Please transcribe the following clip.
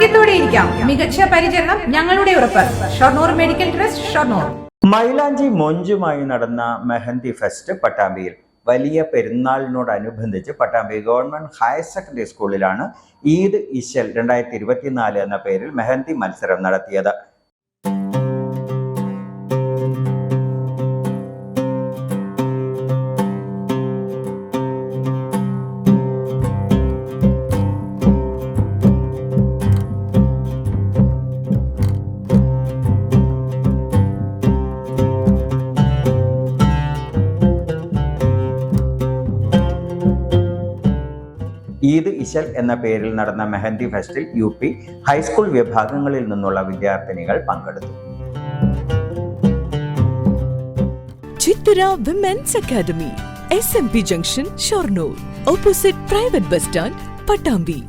ആരോഗ്യത്തോടെ ഇരിക്കാം. മികച്ച പരിചരണം ഞങ്ങളുടെ ഉറപ്പ്. Shoranur medical trust Shoranur. മൈലാഞ്ചി മൊഞ്ചുമായി നടന്ന മെഹന്തി ഫെസ്റ്റ് പട്ടാമ്പിയിൽ. വലിയ പെരുന്നാളിനോടനുബന്ധിച്ച് പട്ടാമ്പി ഗവൺമെന്റ് ഹയർ സെക്കൻഡറി സ്കൂളിലാണ് ഈദ് ഇശൽ രണ്ടായിരത്തി ഇരുപത്തിനാല് എന്ന പേരിൽ മെഹന്തി മത്സരം നടത്തിയത്. ഈദ് ഇശൽ എന്ന പേരിൽ നടന്ന മെഹന്തി ഫെസ്റ്റിൽ യു പി ഹൈസ്കൂൾ വിഭാഗങ്ങളിൽ നിന്നുള്ള വിദ്യാർത്ഥിനികൾ പങ്കെടുത്തു. Chithara women's academy S M P junction Shoranur opposite private bus stand Pattambi